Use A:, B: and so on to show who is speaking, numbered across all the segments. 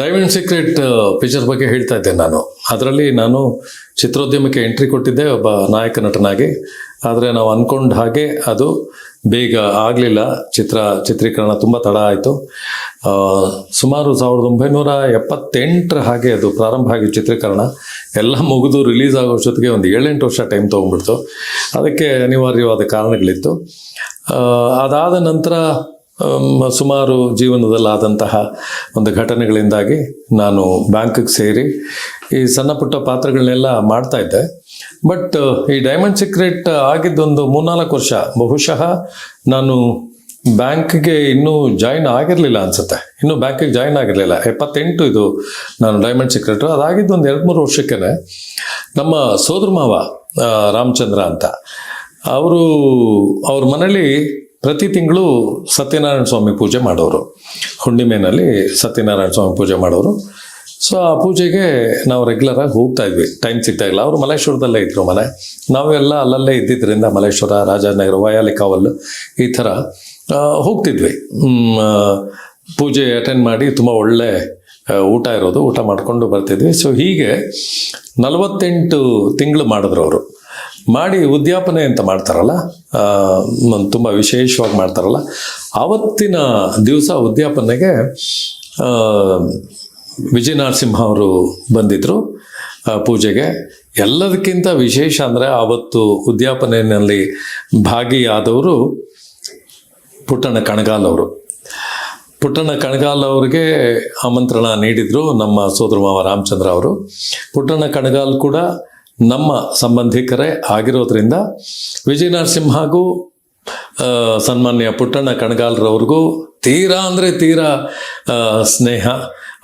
A: Diamond secret picture ಬಗ್ಗೆ ಹೇಳ್ತಾ ಇದ್ದೆ ನಾನು. ಅದರಲ್ಲಿ ನಾನು ಚಿತ್ರೋದ್ಯಮಕ್ಕೆ ಎಂಟ್ರಿ ಕೊಟ್ಟಿದ್ದೆ, ಒಬ್ಬ ನಾಯಕ ನಟನಾಗಿ. ಆದರೆ ನಾವು ಅಂದ್ಕೊಂಡ ಹಾಗೆ ಅದು ಬೇಗ ಆಗಲಿಲ್ಲ. ಚಿತ್ರ, ಚಿತ್ರೀಕರಣ ತುಂಬ ತಡ ಆಯಿತು. ಸುಮಾರು ಸಾವಿರದ ಒಂಬೈನೂರ ಎಪ್ಪತ್ತೆಂಟರ ಹಾಗೆ ಅದು ಪ್ರಾರಂಭ ಆಗಿ ಚಿತ್ರೀಕರಣ. ಎಲ್ಲ ಮುಗಿದು ರಿಲೀಸ್ ಆಗೋ ಜೊತೆಗೆ ಒಂದು ಏಳೆಂಟು ವರ್ಷ ಟೈಮ್ ತೊಗೊಂಡ್ಬಿಡ್ತು. ಅದಕ್ಕೆ ಅನಿವಾರ್ಯವಾದ ಕಾರಣಗಳಿತ್ತು. ಅದಾದ ನಂತರ ಸುಮಾರು ಜೀವನದಲ್ಲಾದಂತಹ ಒಂದು ಘಟನೆಗಳಿಂದಾಗಿ ನಾನು ಬ್ಯಾಂಕಿಗೆ ಸೇರಿ ಈ ಸಣ್ಣ ಪುಟ್ಟ ಪಾತ್ರಗಳನ್ನೆಲ್ಲ ಮಾಡ್ತಾ ಇದ್ದೆ. ಬಟ್, ಈ ಡೈಮಂಡ್ ಸೀಕ್ರೆಟ್ ಆಗಿದ್ದೊಂದು ಮೂರ್ನಾಲ್ಕು ವರ್ಷ ಬಹುಶಃ ನಾನು ಬ್ಯಾಂಕ್ಗೆ ಇನ್ನೂ ಜಾಯಿನ್ ಆಗಿರಲಿಲ್ಲ ಅನ್ಸುತ್ತೆ. ಇನ್ನೂ ಬ್ಯಾಂಕಿಗೆ ಜಾಯಿನ್ ಆಗಿರಲಿಲ್ಲ. ಎಪ್ಪತ್ತೆಂಟು ಇದು ನಾನು ಡೈಮಂಡ್ ಸೀಕ್ರೆಟು. ಅದಾಗಿದ್ದು ಒಂದು ಎರಡು ಮೂರು ವರ್ಷಕ್ಕೇ ನಮ್ಮ ಸೋದರ ಮಾವ ರಾಮಚಂದ್ರ ಅಂತ. ಅವರು, ಅವ್ರ ಮನೇಲಿ ಪ್ರತಿ ತಿಂಗಳು ಸತ್ಯನಾರಾಯಣ ಸ್ವಾಮಿ ಪೂಜೆ ಮಾಡೋರು. ಹುಣ್ಣಿಮೆನಲ್ಲಿ ಸತ್ಯನಾರಾಯಣ ಸ್ವಾಮಿ ಪೂಜೆ ಮಾಡೋರು. ಸೊ ಆ ಪೂಜೆಗೆ ನಾವು ರೆಗ್ಯುಲರ್ ಆಗಿ ಹೋಗ್ತಾ ಇದ್ವಿ. ಟೈಮ್ ಸಿಗ್ತಾಯಿಲ್ಲ ಅವರು ಮಲೇಶ್ವರದಲ್ಲೇ ಇದ್ರು ಮನೆ. ನಾವೆಲ್ಲ ಅಲ್ಲಲ್ಲೇ ಇದ್ದಿದ್ದರಿಂದ ಮಲೇಶ್ವರ ರಾಜನಗರ, ವಯಾಲಿ ಕಾವಲ್ ಈ ಥರ ಹೋಗ್ತಿದ್ವಿ. ಪೂಜೆ ಅಟೆಂಡ್ ಮಾಡಿ ತುಂಬ ಒಳ್ಳೆ ಊಟ ಇರೋದು. ಊಟ ಮಾಡಿಕೊಂಡು ಬರ್ತಿದ್ವಿ. ಸೊ ಹೀಗೆ ನಲವತ್ತೆಂಟು ತಿಂಗಳು ಮಾಡಿದ್ರು ಅವರು. ಮಾಡಿ ಉದ್ಯಾಪನೆ ಅಂತ ಮಾಡ್ತಾರಲ್ಲ ತುಂಬ ವಿಶೇಷವಾಗಿ ಮಾಡ್ತಾರಲ್ಲ, ಆವತ್ತಿನ ದಿವಸ ಉದ್ಯಾಪನೆಗೆ ವಿಜಯ ನರಸಿಂಹ ಅವರು ಬಂದಿದ್ದರು ಪೂಜೆಗೆ. ಎಲ್ಲದಕ್ಕಿಂತ ವಿಶೇಷ ಅಂದರೆ ಆವತ್ತು ಉದ್ಯಾಪನೆಯಲ್ಲಿ ಭಾಗಿಯಾದವರು ಪುಟ್ಟಣ್ಣ ಕಣಗಾಲ್ ಅವರು. ಪುಟ್ಟಣ್ಣ ಕಣಗಾಲ್ ಅವರಿಗೆ ಆಮಂತ್ರಣ ನೀಡಿದರು ನಮ್ಮ ಸೋದರ ಮಾವ ರಾಮಚಂದ್ರ ಅವರು. ಪುಟ್ಟಣ್ಣ ಕಣಗಾಲ್ ಕೂಡ ನಮ್ಮ ಸಂಬಂಧಿಕರೇ ಆಗಿರೋದ್ರಿಂದ ವಿಜಯ ನರಸಿಂಹಗೂ ಆ, ಸನ್ಮಾನ್ಯ ಪುಟ್ಟಣ್ಣ ಕಣಗಾಲ್ರವ್ರಿಗೂ ತೀರಾ ಅಂದರೆ ತೀರಾ ಸ್ನೇಹ.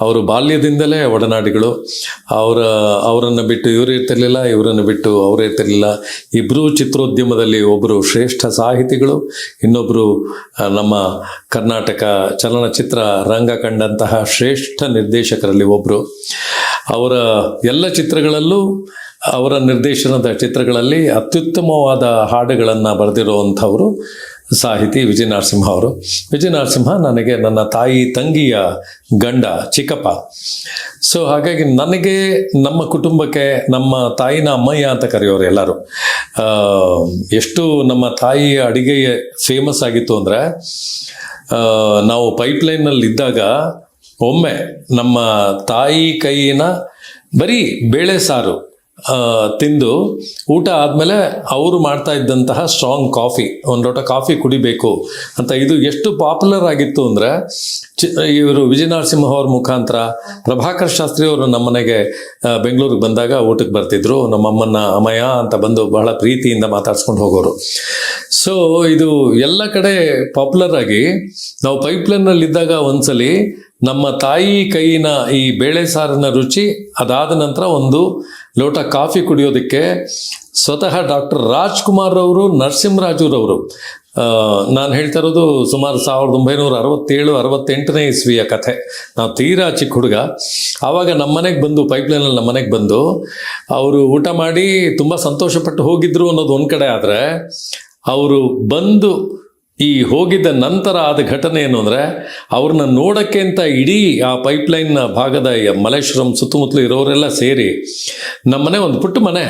A: ಅವರು ಬಾಲ್ಯದಿಂದಲೇ ಒಡನಾಡಿಗಳು. ಅವರ, ಅವರನ್ನು ಬಿಟ್ಟು ಇವರು ಇರ್ತಿರ್ಲಿಲ್ಲ, ಇವರನ್ನು ಬಿಟ್ಟು ಅವರು ಇರ್ತಿರ್ಲಿಲ್ಲ. ಇಬ್ಬರು ಚಿತ್ರೋದ್ಯಮದಲ್ಲಿ ಒಬ್ಬರು ಶ್ರೇಷ್ಠ ಸಾಹಿತಿಗಳು ಇನ್ನೊಬ್ಬರು ನಮ್ಮ ಕರ್ನಾಟಕ ಚಲನಚಿತ್ರ ರಂಗ ಕಂಡಂತಹ ಶ್ರೇಷ್ಠ ನಿರ್ದೇಶಕರಲ್ಲಿ ಒಬ್ಬರು ಅವರ ಎಲ್ಲ ಚಿತ್ರಗಳಲ್ಲೂ, ಅವರ ನಿರ್ದೇಶನದ ಚಿತ್ರಗಳಲ್ಲಿ ಅತ್ಯುತ್ತಮವಾದ ಹಾಡುಗಳನ್ನು ಬರೆದಿರುವಂಥವರು ಸಾಹಿತಿ ವಿಜಯ ನರಸಿಂಹ ಅವರು. ವಿಜಯ ನರಸಿಂಹ ನನಗೆ ನನ್ನ ತಾಯಿ, ತಂಗಿಯ ಗಂಡ, ಚಿಕ್ಕಪ್ಪ. ಸೊ ಹಾಗಾಗಿ ನನಗೆ ನಮ್ಮ ಕುಟುಂಬಕ್ಕೆ ನಮ್ಮ ತಾಯಿನ ಅಮ್ಮಯ್ಯ ಅಂತ ಕರೆಯೋರು ಎಲ್ಲರೂ. ಎಷ್ಟು ನಮ್ಮ ತಾಯಿಯ ಅಡಿಗೆ ಫೇಮಸ್ ಆಗಿತ್ತು ಅಂದರೆ ನಾವು ಪೈಪ್ಲೈನಲ್ಲಿ ಇದ್ದಾಗ ಒಮ್ಮೆ ನಮ್ಮ ತಾಯಿ ಕೈಯಿನ ಬರೀ ಬೇಳೆ ಸಾರು ತಿಂದು ಊಟ ಆದಮೇಲೆ ಅವರು ಮಾಡ್ತಾ ಇದ್ದಂತಹ ಸ್ಟ್ರಾಂಗ್ ಕಾಫಿ ಒಂದು ಲೋಟ ಕಾಫಿ ಕುಡಿಬೇಕು ಅಂತ ಇದು ಎಷ್ಟು ಪಾಪ್ಯುಲರ್ ಆಗಿತ್ತು ಅಂದರೆ ಇವರು ವಿಜಯ ನರಸಿಂಹ ಅವ್ರ ಮುಖಾಂತರ ಪ್ರಭಾಕರ್ ಶಾಸ್ತ್ರಿ ಅವರು ನಮ್ಮನೆಗೆ ಬೆಂಗಳೂರಿಗೆ ಬಂದಾಗ ಊಟಕ್ಕೆ ಬರ್ತಿದ್ರು. ನಮ್ಮಮ್ಮನ್ನ ಅಮಯ ಅಂತ ಬಂದು ಬಹಳ ಪ್ರೀತಿಯಿಂದ ಮಾತಾಡ್ಸ್ಕೊಂಡು ಹೋಗೋರು. ಸೊ ಇದು ಎಲ್ಲ ಕಡೆ ಪಾಪ್ಯುಲರ್ ಆಗಿ ನಾವು ಪೈಪ್ಲೈನ್ನಲ್ಲಿದ್ದಾಗ ಒಂದ್ಸಲಿ ನಮ್ಮ ತಾಯಿ ಕೈಯಿನ ಈ ಬೇಳೆ ಸಾರಿನ ರುಚಿ ಅದಾದ ನಂತರ ಒಂದು ಲೋಟ ಕಾಫಿ ಕುಡಿಯೋದಕ್ಕೆ ಸ್ವತಃ ಡಾಕ್ಟರ್ ರಾಜ್ಕುಮಾರ್ ಅವರು ನರಸಿಂಹರಾಜುರವರು. ನಾನು ಹೇಳ್ತಾ ಇರೋದು ಸುಮಾರು ಸಾವಿರದ ಒಂಬೈನೂರ ಅರವತ್ತೇಳು, ಅರವತ್ತೆಂಟನೇ ಇಸ್ವಿಯ ಕಥೆ. ನಾವು ತೀರಾ ಚಿಕ್ಕ ಹುಡುಗ. ಆವಾಗ ನಮ್ಮ ಮನೆಗೆ ಬಂದು ಪೈಪ್ಲೈನಲ್ಲಿ ನಮ್ಮ ಮನೆಗೆ ಬಂದು ಅವರು ಊಟ ಮಾಡಿ ತುಂಬ ಸಂತೋಷಪಟ್ಟು ಹೋಗಿದ್ರು ಅನ್ನೋದು ಒಂದು ಕಡೆ ಆದರೆ, ಅವರು ಬಂದು ಈ ಹೋಗಿದ್ದ ನಂತರ ಆದ ಘಟನೆ ಏನು ಅಂದರೆ ಅವ್ರನ್ನ ನೋಡೋಕ್ಕೆ ಅಂತ ಇಡೀ ಆ ಪೈಪ್ಲೈನ್ನ ಭಾಗದ ಮಲೇಶ್ವರಂ ಸುತ್ತಮುತ್ತಲು ಇರೋರೆಲ್ಲ ಸೇರಿ ನಮ್ಮನೆ ಒಂದು ಪುಟ್ಟ ಮನೆ.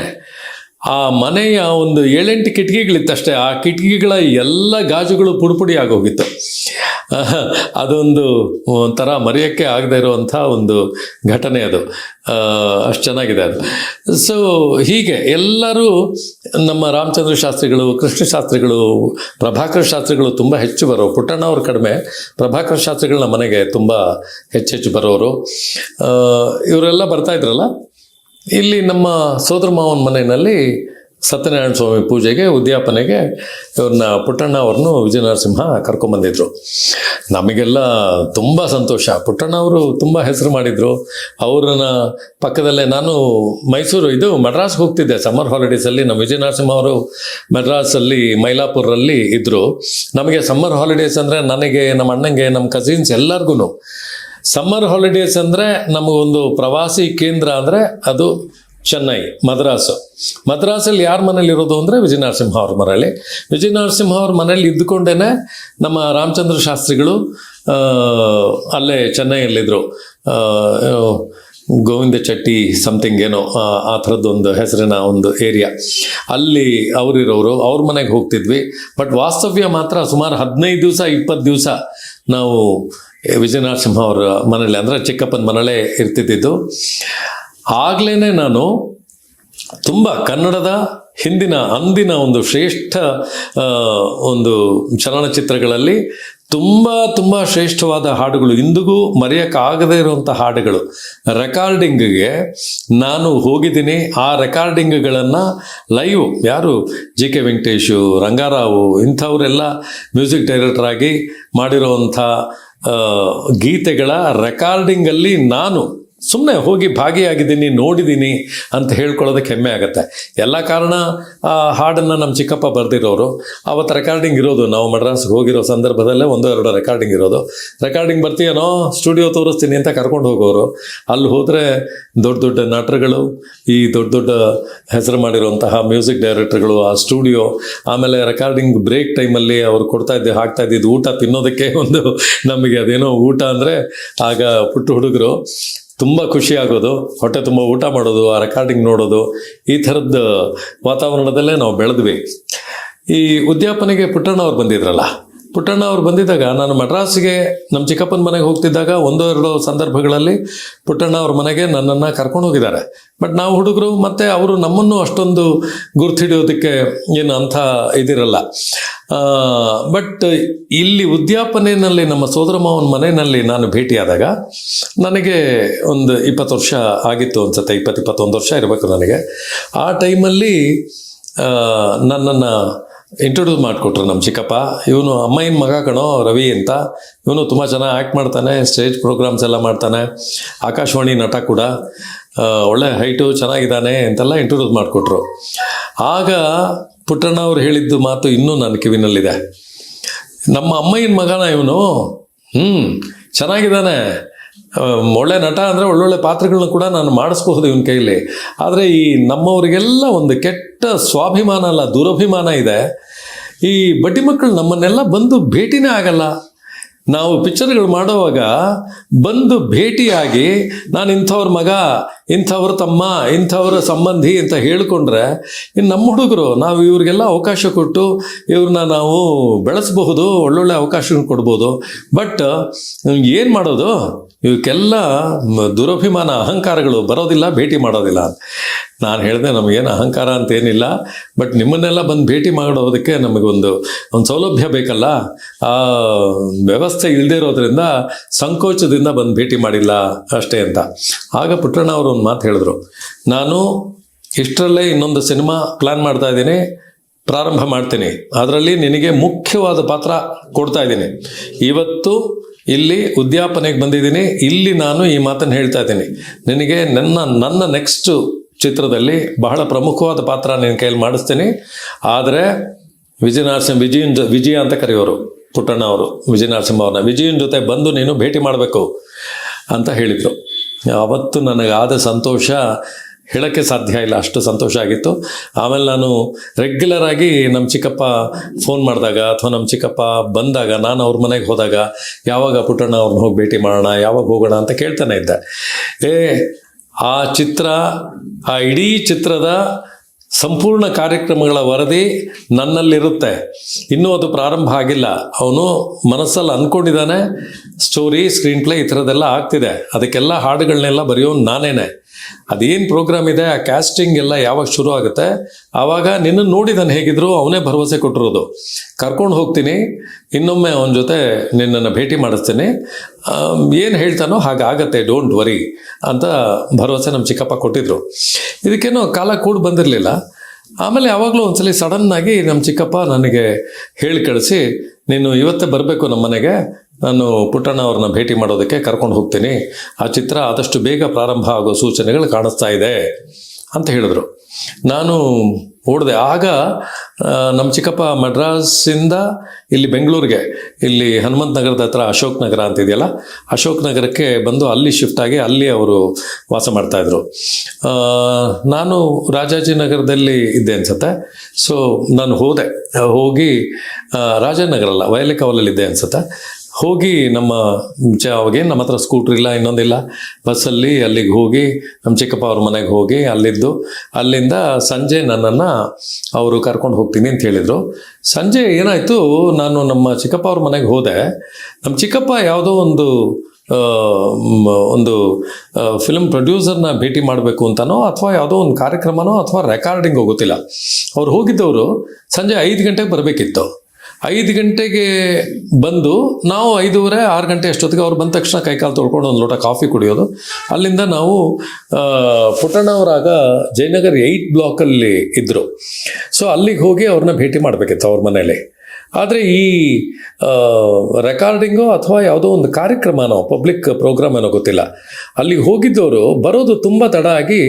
A: ಆ ಮನೆಯ ಒಂದು ಏಳೆಂಟು ಕಿಟಕಿಗಳಿತ್ತಷ್ಟೇ. ಆ ಕಿಟಕಿಗಳ ಎಲ್ಲ ಗಾಜುಗಳು ಪುಡಿಪುಡಿ ಪುಡಿ ಆಗೋಗಿತ್ತು ಅದೊಂದು ಒಂಥರ ಮರೆಯೋಕ್ಕೆ ಆಗದೆ ಇರುವಂಥ ಒಂದು ಘಟನೆ ಅದು. ಅಷ್ಟು ಚೆನ್ನಾಗಿದೆ ಅದು. ಸೊ ಹೀಗೆ ಎಲ್ಲರೂ ನಮ್ಮ ರಾಮಚಂದ್ರ ಶಾಸ್ತ್ರಿಗಳು, ಕೃಷ್ಣ ಶಾಸ್ತ್ರಿಗಳು, ಪ್ರಭಾಕರ್ ಶಾಸ್ತ್ರಿಗಳು ತುಂಬ ಹೆಚ್ಚು ಬರೋರು. ಪುಟ್ಟಣ್ಣ ಅವರು ಕಡಿಮೆ, ಪ್ರಭಾಕರ್ ಶಾಸ್ತ್ರಿಗಳು ನಮ್ಮ ಮನೆಗೆ ತುಂಬ ಹೆಚ್ಚೆಚ್ಚು ಬರೋರು. ಇವರೆಲ್ಲ ಬರ್ತಾ ಇದ್ರಲ್ಲ? ಇಲ್ಲಿ ನಮ್ಮ ಸೋದರ ಮಾವನ ಮನೆಯಲ್ಲಿ ಸತ್ಯನಾರಾಯಣ ಸ್ವಾಮಿ ಪೂಜೆಗೆ, ಉದ್ಯಾಪನೆಗೆ ಇವ್ರನ್ನ ಪುಟ್ಟಣ್ಣ ಅವ್ರನ್ನು ವಿಜಯನರಸಿಂಹ ಕರ್ಕೊಂಬಂದಿದ್ರು ನಮಗೆಲ್ಲ ತುಂಬ ಸಂತೋಷ. ಪುಟ್ಟಣ್ಣ ಅವರು ತುಂಬ ಹೆಸರು ಮಾಡಿದರು. ಅವ್ರನ್ನ ಪಕ್ಕದಲ್ಲೇ ನಾನು ಮೈಸೂರು, ಇದು ಮಡ್ರಾಸ್ಗೆ ಹೋಗ್ತಿದ್ದೆ. ಸಮ್ಮರ್ ಹಾಲಿಡೇಸಲ್ಲಿ ನಮ್ಮ ವಿಜಯನರಸಿಂಹ ಅವರು ಮಡ್ರಾಸಲ್ಲಿ ಮೈಲಾಪುರಲ್ಲಿ ಇದ್ದರು ನಮಗೆ ಸಮ್ಮರ್ ಹಾಲಿಡೇಸ್ ಅಂದರೆ ನನಗೆ, ನಮ್ಮ ಅಣ್ಣಂಗೆ, ನಮ್ಮ ಕಸಿನ್ಸ್ ಎಲ್ಲರಿಗೂ ಸಮ್ಮರ್ ಹಾಲಿಡೇಸ್ ಅಂದರೆ ನಮಗೊಂದು ಪ್ರವಾಸಿ ಕೇಂದ್ರ ಅಂದರೆ ಅದು ಚೆನ್ನೈ ಮದ್ರಾಸು. ಮದ್ರಾಸಲ್ಲಿ ಯಾರ ಮನೇಲಿರೋದು ಅಂದರೆ ವಿಜಯನರಸಿಂಹ ಅವ್ರ ಮನೇಲಿ ವಿಜಯ ನರಸಿಂಹ ಅವ್ರ ಮನೇಲಿ ಇದ್ದುಕೊಂಡೇ ನಮ್ಮ ರಾಮಚಂದ್ರ ಶಾಸ್ತ್ರಿಗಳು ಅಲ್ಲೇ ಚೆನ್ನೈಯಲ್ಲಿದ್ದರು ಗೋವಿಂದ ಚಟ್ಟಿ ಸಮಥಿಂಗ್ ಏನೋ ಆ, ಆ ಥರದ್ದೊಂದು ಹೆಸರಿನ ಒಂದು ಏರಿಯಾ ಅಲ್ಲಿ ಅವರಿರೋರು ಅವ್ರ ಮನೆಗೆ ಹೋಗ್ತಿದ್ವಿ. ಬಟ್ ವಾಸ್ತವ್ಯ ಮಾತ್ರ ಸುಮಾರು ಹದಿನೈದು ದಿವಸ ಇಪ್ಪತ್ತು ದಿವಸ ನಾವು ವಿಜಯ ಸಿಂಹ ಅವರ ಮನೇಲಿ ಅಂದರೆ ಚಿಕ್ಕಪ್ಪನ ಮನೇಲೇ ಇರ್ತಿದ್ದಿದ್ದು. ಆಗ್ಲೇ ನಾನು ತುಂಬ ಕನ್ನಡದ ಹಿಂದಿನ ಅಂದಿನ ಒಂದು ಶ್ರೇಷ್ಠ ಒಂದು ಚಲನಚಿತ್ರಗಳಲ್ಲಿ ತುಂಬ ತುಂಬ ಶ್ರೇಷ್ಠವಾದ ಹಾಡುಗಳು. ಇಂದಿಗೂ ಮರೆಯೋಕ್ಕಾಗದೇ ಇರುವಂಥ ಹಾಡುಗಳು. ರೆಕಾರ್ಡಿಂಗ್ಗೆ ನಾನು ಹೋಗಿದ್ದೀನಿ. ಆ ರೆಕಾರ್ಡಿಂಗ್ಗಳನ್ನು ಲೈವ್ ಯಾರು? ಜಿ ಕೆ ವೆಂಕಟೇಶು, ರಂಗಾರಾವು ಇಂಥವರೆಲ್ಲ ಮ್ಯೂಸಿಕ್ ಡೈರೆಕ್ಟರ್ ಆಗಿ ಮಾಡಿರೋವಂಥ ಗೀತೆಗಳ ರೆಕಾರ್ಡಿಂಗಲ್ಲಿ ನಾನು ಸುಮ್ಮನೆ ಹೋಗಿ ಭಾಗಿಯಾಗಿದ್ದೀನಿ ನೋಡಿದ್ದೀನಿ ಅಂತ ಹೇಳ್ಕೊಳ್ಳೋದಕ್ಕೆ ಹೆಮ್ಮೆ ಆಗುತ್ತೆ. ಎಲ್ಲ ಕಾರಣ, ಆ ಹಾಡನ್ನು ನಮ್ಮ ಚಿಕ್ಕಪ್ಪ ಬರೆದಿರೋರು, ಅವತ್ತು ರೆಕಾರ್ಡಿಂಗ್ ಇರೋದು, ನಾವು ಮಡ್ರಾಸ್ಗೆ ಹೋಗಿರೋ ಸಂದರ್ಭದಲ್ಲೇ ಒಂದು ಎರಡು ರೆಕಾರ್ಡಿಂಗ್ ಇರೋದು. ರೆಕಾರ್ಡಿಂಗ್ ಬರ್ತೀಯನೋ ಸ್ಟುಡಿಯೋ ತೋರಿಸ್ತೀನಿ ಅಂತ ಕರ್ಕೊಂಡು ಹೋಗೋರು. ಅಲ್ಲಿ ಹೋದರೆ ದೊಡ್ಡ ದೊಡ್ಡ ನಟರುಗಳು ಈ ದೊಡ್ಡ ದೊಡ್ಡ ಹೆಸರು ಮಾಡಿರುವಂತಹ ಮ್ಯೂಸಿಕ್ ಡೈರೆಕ್ಟರ್ಗಳು ಆ ಸ್ಟುಡಿಯೋ ಆಮೇಲೆ ರೆಕಾರ್ಡಿಂಗ್ ಬ್ರೇಕ್ ಟೈಮಲ್ಲಿ ಅವ್ರು ಕೊಡ್ತಾ ಇದ್ದೆ, ಹಾಕ್ತಾ ಇದ್ದಿದ್ದು ಊಟ ತಿನ್ನೋದಕ್ಕೆ ಒಂದು ನಮಗೆ ಅದೇನೋ ಊಟ ಅಂದರೆ ಆಗ ಪುಟ್ಟ ಹುಡುಗರು ತುಂಬ ಖುಷಿಯಾಗೋದು ಹೊಟ್ಟೆ ತುಂಬ ಊಟ ಮಾಡೋದು, ಆ ರೆಕಾರ್ಡಿಂಗ್ ನೋಡೋದು, ಈ ಥರದ ವಾತಾವರಣದಲ್ಲೇ ನಾವು ಬೆಳೆದ್ವಿ. ಈ ಉದ್ಯಾಪನೆಗೆ ಪುಟ್ಟಣ್ಣವ್ರು ಬಂದಿದ್ರಲ್ಲ ಪುಟ್ಟಣ್ಣ ಅವ್ರು ಬಂದಿದ್ದಾಗ ನಾನು ಮಡ್ರಾಸ್ಗೆ ನಮ್ಮ ಚಿಕ್ಕಪ್ಪನ ಮನೆಗೆ ಹೋಗ್ತಿದ್ದಾಗ ಒಂದೋ ಎರಡೋ ಸಂದರ್ಭಗಳಲ್ಲಿ ಪುಟ್ಟಣ್ಣ ಅವ್ರ ಮನೆಗೆ ನನ್ನನ್ನು ಕರ್ಕೊಂಡು ಹೋಗಿದ್ದಾರೆ. ಬಟ್ ನಾವು ಹುಡುಗರು ಮತ್ತು ಅವರು ನಮ್ಮನ್ನು ಅಷ್ಟೊಂದು ಗುರ್ತಿಡಿಯೋದಕ್ಕೆ ಏನು ಅಂಥ ಇದಿರಲ್ಲ. ಬಟ್ ಇಲ್ಲಿ ಉದ್ಯಾಪನೆಯಲ್ಲಿ ನಮ್ಮ ಸೋದರ ಮಾವನ ಮನೆಯಲ್ಲಿ ನಾನು ಭೇಟಿಯಾದಾಗ ನನಗೆ ಒಂದು ಇಪ್ಪತ್ತು ವರ್ಷ ಆಗಿತ್ತು ಅನ್ಸುತ್ತೆ, ಇಪ್ಪತ್ತು ಇಪ್ಪತ್ತೊಂದು ವರ್ಷ ಇರಬೇಕು ನನಗೆ. ಆ ಟೈಮಲ್ಲಿ ನನ್ನನ್ನು ಇಂಟ್ರೊಡ್ಯೂಸ್ ಮಾಡಿಕೊಟ್ರು ನಮ್ಮ ಚಿಕ್ಕಪ್ಪ. ಇವನು ಅಮ್ಮಯ್ಯನ ಮಗ ಕಣೋ, ರವಿ ಅಂತ. ಇವನು ತುಂಬ ಚೆನ್ನಾಗಿ ಆ್ಯಕ್ಟ್ ಮಾಡ್ತಾನೆ ಸ್ಟೇಜ್ ಪ್ರೋಗ್ರಾಮ್ಸ್ ಎಲ್ಲ ಮಾಡ್ತಾನೆ. ಆಕಾಶವಾಣಿ ನಟ ಕೂಡ. ಒಳ್ಳೆ ಹೈಟು ಚೆನ್ನಾಗಿದ್ದಾನೆ ಅಂತೆಲ್ಲ ಇಂಟ್ರೊಡ್ಯೂಸ್ ಮಾಡಿಕೊಟ್ರು. ಆಗ ಪುಟ್ಟಣ್ಣ ಅವ್ರು ಹೇಳಿದ್ದು ಮಾತು ಇನ್ನೂ ನನ್ನ ಕಿವಿನಲ್ಲಿದೆ. ನಮ್ಮ ಅಮ್ಮಯ್ಯನ ಮಗನ ಇವನು ಹ್ಞೂ ಚೆನ್ನಾಗಿದ್ದಾನೆ. ಒಳ್ಳೆ ನಟ ಅಂದರೆ ಒಳ್ಳೊಳ್ಳೆ ಪಾತ್ರಗಳನ್ನ ಕೂಡ ನಾನು ಮಾಡಿಸ್ಬಹುದು ಇವನ ಕೈಯಲ್ಲಿ ಆದರೆ ಈ ನಮ್ಮವರಿಗೆಲ್ಲ ಒಂದು ಕೆಟ್ಟ ಸ್ವಾಭಿಮಾನ ಅಲ್ಲ, ದುರಭಿಮಾನ ಇದೆ. ಈ ಬಡ್ಡಿ ಮಕ್ಕಳು ನಮ್ಮನ್ನೆಲ್ಲ ಬಂದು ಭೇಟಿನೇ ಆಗಲ್ಲ. ನಾವು ಪಿಕ್ಚರ್ಗಳು ಮಾಡುವಾಗ ಬಂದು ಭೇಟಿಯಾಗಿ ನಾನು ಇಂಥವ್ರ ಮಗ, ಇಂಥವ್ರ ತಮ್ಮ, ಇಂಥವ್ರ ಸಂಬಂಧಿ ಅಂತ ಹೇಳಿಕೊಂಡ್ರೆ ಇನ್ನು ನಮ್ಮ ಹುಡುಗರು ನಾವು ಇವ್ರಿಗೆಲ್ಲ ಅವಕಾಶ ಕೊಟ್ಟು ಇವ್ರನ್ನ ನಾವು ಬೆಳೆಸಬಹುದು, ಒಳ್ಳೊಳ್ಳೆ ಅವಕಾಶ ಕೊಡ್ಬೋದು. ಬಟ್ ಏನು ಮಾಡೋದು? ಇವಕ್ಕೆಲ್ಲ ದುರಭಿಮಾನ, ಅಹಂಕಾರಗಳು ಬರೋದಿಲ್ಲ, ಭೇಟಿ ಮಾಡೋದಿಲ್ಲ ನಾನು ಹೇಳಿದೆ ನಮಗೇನು ಅಹಂಕಾರ ಅಂತ ಏನಿಲ್ಲ ಬಟ್ ನಿಮ್ಮನ್ನೆಲ್ಲ ಬಂದು ಭೇಟಿ ಮಾಡೋದಕ್ಕೆ ನಮಗೊಂದು ಒಂದು ಸೌಲಭ್ಯ ಬೇಕಲ್ಲ? ಆ, ವ್ಯವಸ್ಥೆ ಇಲ್ಲದೆ ಇರೋದ್ರಿಂದ ಸಂಕೋಚದಿಂದ ಬಂದು ಭೇಟಿ ಮಾಡಿಲ್ಲ ಅಷ್ಟೇ ಅಂತ. ಆಗ ಪುಟ್ಟಣ್ಣ ಅವರು ಒಂದು ಮಾತು ಹೇಳಿದ್ರು. ನಾನು ಇಷ್ಟರಲ್ಲೇ ಇನ್ನೊಂದು ಸಿನಿಮಾ ಪ್ಲ್ಯಾನ್ ಮಾಡ್ತಾ ಇದ್ದೀನಿ, ಪ್ರಾರಂಭ ಮಾಡ್ತೀನಿ. ಅದರಲ್ಲಿ ನಿನಗೆ ಮುಖ್ಯವಾದ ಪಾತ್ರ ಕೊಡ್ತಾ ಇದ್ದೀನಿ. ಇವತ್ತು ಇಲ್ಲಿ ಉದ್ಯಾಪನೆಗೆ ಬಂದಿದ್ದೀನಿ. ಇಲ್ಲಿ ನಾನು ಈ ಮಾತನ್ನು ಹೇಳ್ತಾ ಇದ್ದೀನಿ. ನಿನಗೆ ನನ್ನ ನನ್ನ ನೆಕ್ಸ್ಟ್ ಚಿತ್ರದಲ್ಲಿ ಬಹಳ ಪ್ರಮುಖವಾದ ಪಾತ್ರ ನಿನ್ನ ಕೈಯಲ್ಲಿ ಮಾಡಿಸ್ತೀನಿ. ಆದರೆ ವಿಜಯನರಸಿಂ ವಿಜಯನ್ ವಿಜಯ ಅಂತ ಕರೆಯೋರು, ಪುಟ್ಟಣ್ಣ ಅವರು, ವಿಜಯನಾರಸಿಂಹ ಅವ್ರನ್ನ. ವಿಜಯನ್ ಜೊತೆ ಬಂದು ನೀನು ಭೇಟಿ ಮಾಡಬೇಕು ಅಂತ ಹೇಳಿದರು. ಅವತ್ತು ನನಗಾದ ಸಂತೋಷ ಹೇಳೋಕ್ಕೆ ಸಾಧ್ಯ ಇಲ್ಲ. ಅಷ್ಟು ಸಂತೋಷ ಆಗಿತ್ತು. ಆಮೇಲೆ ನಾನು ರೆಗ್ಯುಲರ್ ಆಗಿ ನಮ್ಮ ಚಿಕ್ಕಪ್ಪ ಫೋನ್ ಮಾಡಿದಾಗ ಅಥವಾ ನಮ್ಮ ಚಿಕ್ಕಪ್ಪ ಬಂದಾಗ, ನಾನು ಅವ್ರ ಮನೆಗೆ ಹೋದಾಗ, ಯಾವಾಗ ಪುಟ್ಟಣ್ಣ ಅವ್ರನ್ನ ಹೋಗಿ ಭೇಟಿ ಮಾಡೋಣ, ಯಾವಾಗ ಹೋಗೋಣ ಅಂತ ಕೇಳ್ತಾನೆ ಇದ್ದೆ. ಏ, ಆ ಚಿತ್ರ, ಆ ಇಡೀ ಚಿತ್ರದ ಸಂಪೂರ್ಣ ಕಾರ್ಯಕ್ರಮಗಳ ವರದಿ ನನ್ನಲ್ಲಿರುತ್ತೆ. ಇನ್ನೂ ಅದು ಪ್ರಾರಂಭ ಆಗಿಲ್ಲ. ಅವನು ಮನಸ್ಸಲ್ಲಿ ಅಂದ್ಕೊಂಡಿದ್ದಾನೆ ಸ್ಟೋರಿ ಸ್ಕ್ರೀನ್ ಪ್ಲೇ ಈ ಥರದ್ದೆಲ್ಲ ಆಗ್ತಿದೆ. ಅದಕ್ಕೆಲ್ಲ ಹಾಡುಗಳನ್ನೆಲ್ಲ ಬರೆಯೋನು ನಾನೇನೆ. ಅದೇನು ಪ್ರೋಗ್ರಾಮ್ ಇದೆ, ಆ ಕ್ಯಾಸ್ಟಿಂಗ್ ಎಲ್ಲ ಯಾವಾಗ ಶುರು ಆಗುತ್ತೆ? ಆವಾಗ ನಿನ್ನನ್ನು ನೋಡಿ ನಾನು ಹೇಗಿದ್ರು ಅವನೇ ಭರವಸೆ ಕೊಟ್ಟಿರೋದು. ಕರ್ಕೊಂಡು ಹೋಗ್ತೀನಿ, ಇನ್ನೊಮ್ಮೆ ಅವನ ಜೊತೆ ನಿನ್ನನ್ನು ಭೇಟಿ ಮಾಡಿಸ್ತೀನಿ. ಏನು ಹೇಳ್ತಾನೋ ಹಾಗಾಗತ್ತೆ ಡೋಂಟ್ ವರಿ ಅಂತ ಭರವಸೆ ನಮ್ಮ ಚಿಕ್ಕಪ್ಪ ಕೊಟ್ಟಿದ್ರು. ಇದಕ್ಕೇನೋ ಕಾಲ ಕೂಡ ಬಂದಿರಲಿಲ್ಲ. ಆಮೇಲೆ ಯಾವಾಗಲೂ ಒಂದ್ಸಲಿ ಸಡನ್ನಾಗಿ ನಮ್ಮ ಚಿಕ್ಕಪ್ಪ ನನಗೆ ಹೇಳಿ ಕಳಿಸಿ, ನೀನು ಇವತ್ತೇ ಬರಬೇಕು ನಮ್ಮ ಮನೆಗೆ ನಾನು ಪುಟ್ಟಣ್ಣ ಅವ್ರನ್ನ ಭೇಟಿ ಮಾಡೋದಕ್ಕೆ ಕರ್ಕೊಂಡು ಹೋಗ್ತೀನಿ. ಆ ಚಿತ್ರ ಆದಷ್ಟು ಬೇಗ ಪ್ರಾರಂಭ ಆಗೋ ಸೂಚನೆಗಳು ಕಾಣಿಸ್ತಾ ಇದೆ ಅಂತ ಹೇಳಿದ್ರು. ನಾನು ಓಡಿದೆ. ಆಗ ನಮ್ಮ ಚಿಕ್ಕಪ್ಪ ಮಡ್ರಾಸಿಂದ ಇಲ್ಲಿ ಬೆಂಗಳೂರಿಗೆ. ಇಲ್ಲಿ ಹನುಮಂತ ನಗರದ ಹತ್ರ ಅಶೋಕ್ ನಗರ ಅಂತಿದೆಯಲ್ಲ? ಅಶೋಕ್ ನಗರಕ್ಕೆ ಬಂದು ಅಲ್ಲಿ ಶಿಫ್ಟ್ ಆಗಿ ಅಲ್ಲಿ ಅವರು ವಾಸ ಮಾಡ್ತಾಯಿದ್ರು ನಾನು ರಾಜಾಜಿನಗರದಲ್ಲಿ ಇದ್ದೆ ಅನ್ಸುತ್ತೆ. ಸೊ ನಾನು ಹೋದೆ. ಹೋಗಿ ರಾಜನಗರಲ್ಲ ರಾಜನಗರ ಅಲ್ಲ ವಯಲೆ ಕಾವಲಲ್ಲಿದ್ದೆ ಅನ್ಸುತ್ತೆ. ಹೋಗಿ ನಮ್ಮ ಮುಂಚೆ ಅವಾಗೇನು ನಮ್ಮ ಹತ್ರ ಸ್ಕೂಟ್ರ್ ಇಲ್ಲ, ಇನ್ನೊಂದಿಲ್ಲ. ಬಸ್ಸಲ್ಲಿ ಅಲ್ಲಿಗೆ ಹೋಗಿ, ನಮ್ಮ ಚಿಕ್ಕಪ್ಪ ಅವ್ರ ಮನೆಗೆ ಹೋಗಿ, ಅಲ್ಲಿದ್ದು. ಅಲ್ಲಿಂದ ಸಂಜೆ ನನ್ನನ್ನು ಅವರು ಕರ್ಕೊಂಡು ಹೋಗ್ತೀನಿ ಅಂತ ಹೇಳಿದರು. ಸಂಜೆ ಏನಾಯಿತು, ನಾನು ನಮ್ಮ ಚಿಕ್ಕಪ್ಪ ಅವ್ರ ಮನೆಗೆ ಹೋದೆ. ನಮ್ಮ ಚಿಕ್ಕಪ್ಪ ಯಾವುದೋ ಒಂದು ಒಂದು ಫಿಲ್ಮ್ ಪ್ರೊಡ್ಯೂಸರ್ನ ಭೇಟಿ ಮಾಡಬೇಕು ಅಂತನೋ, ಅಥವಾ ಯಾವುದೋ ಒಂದು ಕಾರ್ಯಕ್ರಮನೋ, ಅಥವಾ ರೆಕಾರ್ಡಿಂಗ್ ಹೋಗುತ್ತಿಲ್ಲ ಅವ್ರು ಹೋಗಿದ್ದವರು ಸಂಜೆ ಐದು ಗಂಟೆಗೆ ಬರಬೇಕಿತ್ತು. ಐದು ಗಂಟೆಗೆ ಬಂದು ನಾವು ಐದೂವರೆ, ಆರು ಗಂಟೆ ಅಷ್ಟೊತ್ತಿಗೆ ಅವ್ರು ಬಂದ ತಕ್ಷಣ ಕೈಕಾಲು ತೊಳ್ಕೊಂಡು ಒಂದು ಲೋಟ ಕಾಫಿ ಕುಡಿಯೋದು. ಅಲ್ಲಿಂದ ನಾವು ಪುಟ್ಟಣ್ಣವರಾಗ ಜಯನಗರ್ ಏಯ್ಟ್ ಬ್ಲಾಕಲ್ಲಿ ಇದ್ದರು ಸೊ ಅಲ್ಲಿಗೆ ಹೋಗಿ ಅವ್ರನ್ನ ಭೇಟಿ ಮಾಡಬೇಕಿತ್ತು ಅವ್ರ ಮನೇಲಿ ಆದರೆ ಈ ರೆಕಾರ್ಡಿಂಗೋ ಅಥವಾ ಯಾವುದೋ ಒಂದು ಕಾರ್ಯಕ್ರಮನೋ ಪಬ್ಲಿಕ್ ಪ್ರೋಗ್ರಾಮ್ ಏನೋ ಗೊತ್ತಿಲ್ಲ. ಅಲ್ಲಿ ಹೋಗಿದ್ದವರು ಬರೋದು ತುಂಬ ತಡ ಆಗಿ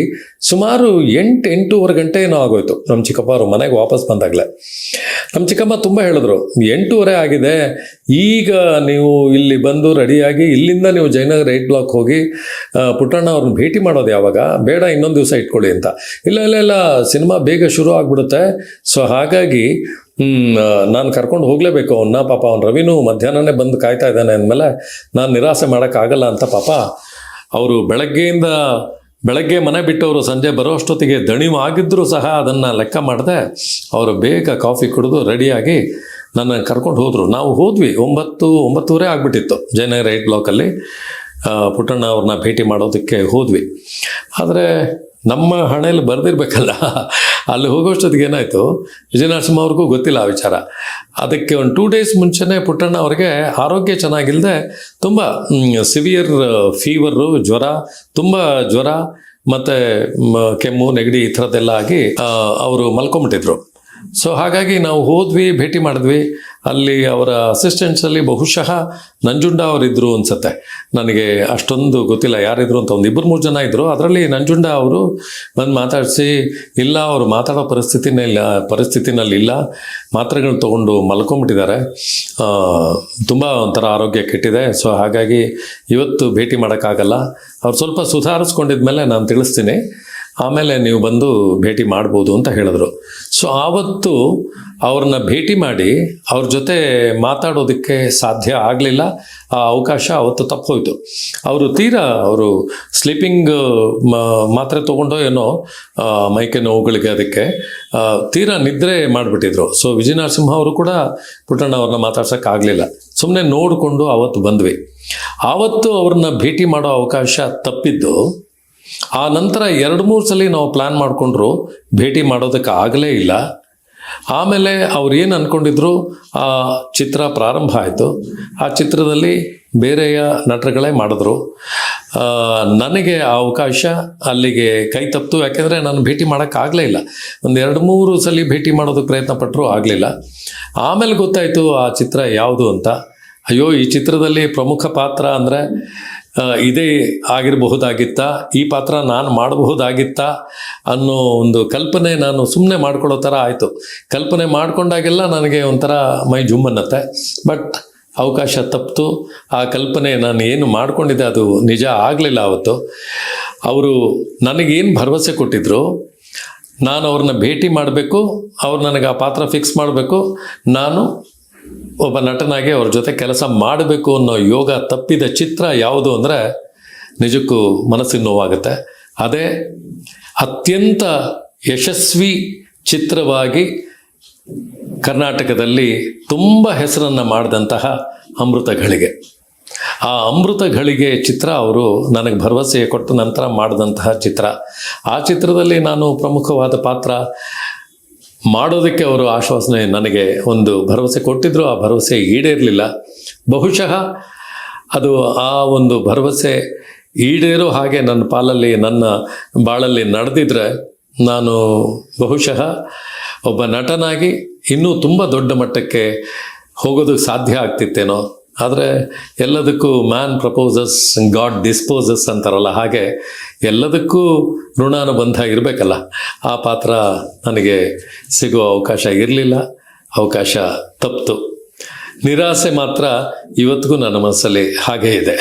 A: ಸುಮಾರು ಎಂಟು, ಎಂಟೂವರೆ ಗಂಟೆ ಏನೋ ಆಗೋಯ್ತು ನಮ್ಮ ಚಿಕ್ಕಪ್ಪ ಅವರು ಮನೆಗೆ ವಾಪಸ್ ಬಂದಾಗಲೇ. ನಮ್ಮ ಚಿಕ್ಕಮ್ಮ ತುಂಬ ಹೇಳಿದ್ರು, ಎಂಟೂವರೆ ಆಗಿದೆ, ಈಗ ನೀವು ಇಲ್ಲಿ ಬಂದು ರೆಡಿಯಾಗಿ ಇಲ್ಲಿಂದ ನೀವು ಜಯನಗರ ಏಟ್ ಬ್ಲಾಕ್ ಹೋಗಿ ಪುಟ್ಟಣ್ಣ ಅವ್ರನ್ನ ಭೇಟಿ ಮಾಡೋದು ಯಾವಾಗ? ಬೇಡ, ಇನ್ನೊಂದು ದಿವಸ ಇಟ್ಕೊಳ್ಳಿ ಅಂತ. ಇಲ್ಲ ಇಲ್ಲ ಇಲ್ಲ, ಸಿನಿಮಾ ಬೇಗ ಶುರು ಆಗ್ಬಿಡುತ್ತೆ. ಸೊ ಹಾಗಾಗಿ ನಾನು ಕರ್ಕೊಂಡು ಹೋಗಲೇಬೇಕು ಅವನ್ನ ಪಾಪ ಅವ್ನು ರವಿನೂ ಮಧ್ಯಾಹ್ನನೇ ಬಂದು ಕಾಯ್ತಾ ಇದ್ದಾನೆ ಅಂದಮೇಲೆ ನಾನು ನಿರಾಸೆ ಮಾಡೋಕ್ಕಾಗಲ್ಲ ಅಂತ ಪಾಪ. ಅವರು ಬೆಳಗ್ಗೆಯಿಂದ ಬೆಳಗ್ಗೆ ಮನೆ ಬಿಟ್ಟವರು ಸಂಜೆ ಬರೋ ಅಷ್ಟೊತ್ತಿಗೆ ದಣಿವು ಆಗಿದ್ದರೂ ಸಹ ಅದನ್ನು ಲೆಕ್ಕ ಮಾಡದೆ, ಅವರು ಬೇಗ ಕಾಫಿ ಕುಡಿದು ರೆಡಿಯಾಗಿ ನನ್ನ ಕರ್ಕೊಂಡು ಹೋದರು. ನಾವು ಹೋದ್ವಿ, ಒಂಬತ್ತು, ಒಂಬತ್ತೂವರೆ ಆಗಿಬಿಟ್ಟಿತ್ತು ಜಯನಗರ ಏಟ್ ಬ್ಲಾಕಲ್ಲಿ ಪುಟ್ಟಣ್ಣ ಅವ್ರನ್ನ ಭೇಟಿ ಮಾಡೋದಕ್ಕೆ ಹೋದ್ವಿ. ಆದರೆ ನಮ್ಮ ಹಣೆಯಲ್ಲಿ ಬರೆದಿರ್ಬೇಕಲ್ಲ. ಅಲ್ಲಿ ಹೋಗೋಷ್ಟೊತ್ತಿಗೆ ಏನಾಯಿತು? ವಿಜಯನರಸಿಂಹ ಅವ್ರಿಗೂ ಗೊತ್ತಿಲ್ಲ ಆ ವಿಚಾರ. ಅದಕ್ಕೆ ಒಂದು ಟೂ ಡೇಸ್ ಮುಂಚೆನೇ ಪುಟ್ಟಣ್ಣ ಅವ್ರಿಗೆ ಆರೋಗ್ಯ ಚೆನ್ನಾಗಿಲ್ಲದೆ ತುಂಬ ಸಿವಿಯರ್ ಫೀವರು ಜ್ವರ, ತುಂಬ ಜ್ವರ ಮತ್ತು ಕೆಮ್ಮು, ನೆಗಡಿ ಈ ಥರದ್ದೆಲ್ಲ ಆಗಿ ಅವರು ಮಲ್ಕೊಂಬಿಟ್ಟಿದ್ರು. ಸೊ ಹಾಗಾಗಿ ನಾವು ಹೋದ್ವಿ, ಭೇಟಿ ಮಾಡಿದ್ವಿ. ಅಲ್ಲಿ ಅವರ ಅಸಿಸ್ಟೆಂಟ್ಸಲ್ಲಿ ಬಹುಶಃ ನಂಜುಂಡ ಅವರಿದ್ದರು ಅನ್ಸುತ್ತೆ. ನನಗೆ ಅಷ್ಟೊಂದು ಗೊತ್ತಿಲ್ಲ ಯಾರಿದ್ರು ಅಂತ. ಒಂದು ಇಬ್ಬರು ಮೂರು ಜನ ಇದ್ದರು ಅದರಲ್ಲಿ ನಂಜುಂಡ ಅವರು ಬಂದು ಮಾತಾಡಿಸಿ, ಇಲ್ಲ, ಅವರು ಮಾತಾಡೋ ಪರಿಸ್ಥಿತಿನೇ ಇಲ್ಲ ಪರಿಸ್ಥಿತಿನಲ್ಲಿ ಇಲ್ಲ. ಮಾತ್ರೆಗಳು ತೊಗೊಂಡು ಮಲ್ಕೊಂಬಿಟ್ಟಿದ್ದಾರೆ. ತುಂಬ ಒಂಥರ ಆರೋಗ್ಯ ಕೆಟ್ಟಿದೆ. ಸೊ ಹಾಗಾಗಿ ಇವತ್ತು ಭೇಟಿ ಮಾಡೋಕ್ಕಾಗಲ್ಲ. ಅವ್ರು ಸ್ವಲ್ಪ ಸುಧಾರಿಸ್ಕೊಂಡಿದ್ಮೇಲೆ ನಾನು ತಿಳಿಸ್ತೀನಿ. ಆಮೇಲೆ ನೀವು ಬಂದು ಭೇಟಿ ಮಾಡ್ಬೋದು ಅಂತ ಹೇಳಿದ್ರು. ಸೊ ಆವತ್ತು ಅವ್ರನ್ನ ಭೇಟಿ ಮಾಡಿ ಅವ್ರ ಜೊತೆ ಮಾತಾಡೋದಕ್ಕೆ ಸಾಧ್ಯ ಆಗಲಿಲ್ಲ. ಆ ಅವಕಾಶ ಅವತ್ತು ತಪ್ಪೋಯ್ತು ಅವರು ತೀರಾ ಅವರು ಸ್ಲೀಪಿಂಗ್ ಮಾತ್ರೆ ತೊಗೊಂಡೋ ಏನೋ ಮೈಕೆ ನೋವುಗಳಿಗೆ ಅದಕ್ಕೆ ತೀರಾ ನಿದ್ರೆ ಮಾಡಿಬಿಟ್ಟಿದ್ರು. ಸೊ ವಿಜಯ ನರಸಿಂಹ ಅವರು ಕೂಡ ಪುಟ್ಟಣ್ಣ ಅವ್ರನ್ನ ಮಾತಾಡ್ಸೋಕ್ಕಾಗಲಿಲ್ಲ ಸುಮ್ಮನೆ ನೋಡಿಕೊಂಡು ಅವತ್ತು ಬಂದ್ವಿ. ಆವತ್ತು ಅವ್ರನ್ನ ಭೇಟಿ ಮಾಡೋ ಅವಕಾಶ ತಪ್ಪಿದ್ದು ಆ ನಂತರ ಎರಡು ಮೂರು ಸಲ ನಾವು ಪ್ಲ್ಯಾನ್ ಮಾಡಿಕೊಂಡ್ರು, ಭೇಟಿ ಮಾಡೋದಕ್ಕೆ ಆಗಲೇ ಇಲ್ಲ. ಆಮೇಲೆ ಅವ್ರು ಏನು ಅಂದ್ಕೊಂಡಿದ್ರು ಆ ಚಿತ್ರ ಪ್ರಾರಂಭ ಆಯಿತು. ಆ ಚಿತ್ರದಲ್ಲಿ ಬೇರೆಯ ನಟರುಗಳೇ ಮಾಡಿದ್ರು. ನನಗೆ ಆ ಅವಕಾಶ ಅಲ್ಲಿಗೆ ಕೈ ತಪ್ಪಿತು ಯಾಕೆಂದರೆ ನಾನು ಭೇಟಿ ಮಾಡೋಕ್ಕಾಗಲೇ ಇಲ್ಲ. ಒಂದು ಎರಡು ಮೂರು ಸಲ ಭೇಟಿ ಮಾಡೋದಕ್ಕೆ ಪ್ರಯತ್ನ ಪಟ್ಟರು ಆಗಲಿಲ್ಲ ಆಮೇಲೆ ಗೊತ್ತಾಯಿತು ಆ ಚಿತ್ರ ಯಾವುದು ಅಂತ. ಅಯ್ಯೋ, ಈ ಚಿತ್ರದಲ್ಲಿ ಪ್ರಮುಖ ಪಾತ್ರ ಅಂದರೆ ಇದೇ ಆಗಿರಬಹುದಾಗಿತ್ತಾ? ಈ ಪಾತ್ರ ನಾನು ಮಾಡಬಹುದಾಗಿತ್ತಾ? ಅನ್ನೋ ಒಂದು ಕಲ್ಪನೆ ನಾನು ಸುಮ್ಮನೆ ಮಾಡ್ಕೊಳ್ಳೋ ಥರ ಆಯಿತು. ಕಲ್ಪನೆ ಮಾಡಿಕೊಂಡಾಗೆಲ್ಲ ನನಗೆ ಒಂಥರ ಮೈ ಜುಮ್ ಅನ್ನತ್ತೆ. ಬಟ್ ಅವಕಾಶ ತಪ್ಪಿತು ಆ ಕಲ್ಪನೆ ನಾನು ಏನು ಮಾಡಿಕೊಂಡಿದ್ದೆ ಅದು ನಿಜ ಆಗಲಿಲ್ಲ ಅವತ್ತು. ಅವರು ನನಗೇನು ಭರವಸೆ ಕೊಟ್ಟಿದ್ರು? ನಾನು ಅವ್ರನ್ನ ಭೇಟಿ ಮಾಡಬೇಕು. ಅವ್ರು ನನಗೆ ಆ ಪಾತ್ರ ಫಿಕ್ಸ್ ಮಾಡಬೇಕು. ನಾನು ಒಬ್ಬ ನಟನಾಗಿ ಅವ್ರ ಜೊತೆ ಕೆಲಸ ಮಾಡಬೇಕು ಅನ್ನೋ ಯೋಗ ತಪ್ಪಿದ ಚಿತ್ರ ಯಾವುದು ಅಂದರೆ ನಿಜಕ್ಕೂ ಮನಸ್ಸಿನ ನೋವಾಗುತ್ತೆ. ಅದೇ ಅತ್ಯಂತ ಯಶಸ್ವಿ ಚಿತ್ರವಾಗಿ ಕರ್ನಾಟಕದಲ್ಲಿ ತುಂಬ ಹೆಸರನ್ನು ಮಾಡಿದಂತಹ ಅಮೃತ ಘಳಿಗೆ. ಆ ಅಮೃತ ಘಳಿಗೆ ಚಿತ್ರ ಅವರು ನನಗೆ ಭರವಸೆ ಕೊಟ್ಟ ನಂತರ ಮಾಡಿದಂತಹ ಚಿತ್ರ. ಆ ಚಿತ್ರದಲ್ಲಿ ನಾನು ಪ್ರಮುಖವಾದ ಪಾತ್ರ ಮಾಡೋದಕ್ಕೆ ಅವರು ಆಶ್ವಾಸನೆ ನನಗೆ ಒಂದು ಭರವಸೆ ಕೊಟ್ಟಿದ್ರು. ಆ ಭರವಸೆ ಈಡೇರಲಿಲ್ಲ. ಬಹುಶಃ ಅದು ಆ ಒಂದು ಭರವಸೆ ಈಡೇರೋ ಹಾಗೆ ನನ್ನ ಪಾಲಲ್ಲಿ, ನನ್ನ ಬಾಳಲ್ಲಿ ನಡೆದಿದ್ರೆ ನಾನು ಬಹುಶಃ ಒಬ್ಬ ನಟನಾಗಿ ಇನ್ನೂ ತುಂಬ ದೊಡ್ಡ ಮಟ್ಟಕ್ಕೆ ಹೋಗೋದಕ್ಕೆ ಸಾಧ್ಯ ಆಗ್ತಿತ್ತೇನೋ. ಆದರೆ ಎಲ್ಲದಕ್ಕೂ ಮ್ಯಾನ್ ಪ್ರಪೋಸಸ್ ಗಾಡ್ ಡಿಸ್ಪೋಸಸ್ ಅಂತಾರಲ್ಲ ಹಾಗೆ ಎಲ್ಲದಕ್ಕೂ ಋಣಾನುಬಂಧ ಇರಬೇಕಲ್ಲ. ಆ ಪಾತ್ರ ನನಗೆ ಸಿಗುವ ಅವಕಾಶ ಇರಲಿಲ್ಲ, ಅವಕಾಶ ತಪ್ಪಿತು ನಿರಾಸೆ ಮಾತ್ರ ಇವತ್ತಿಗೂ ನನ್ನ ಮನಸ್ಸಲ್ಲಿ ಹಾಗೇ ಇದೆ.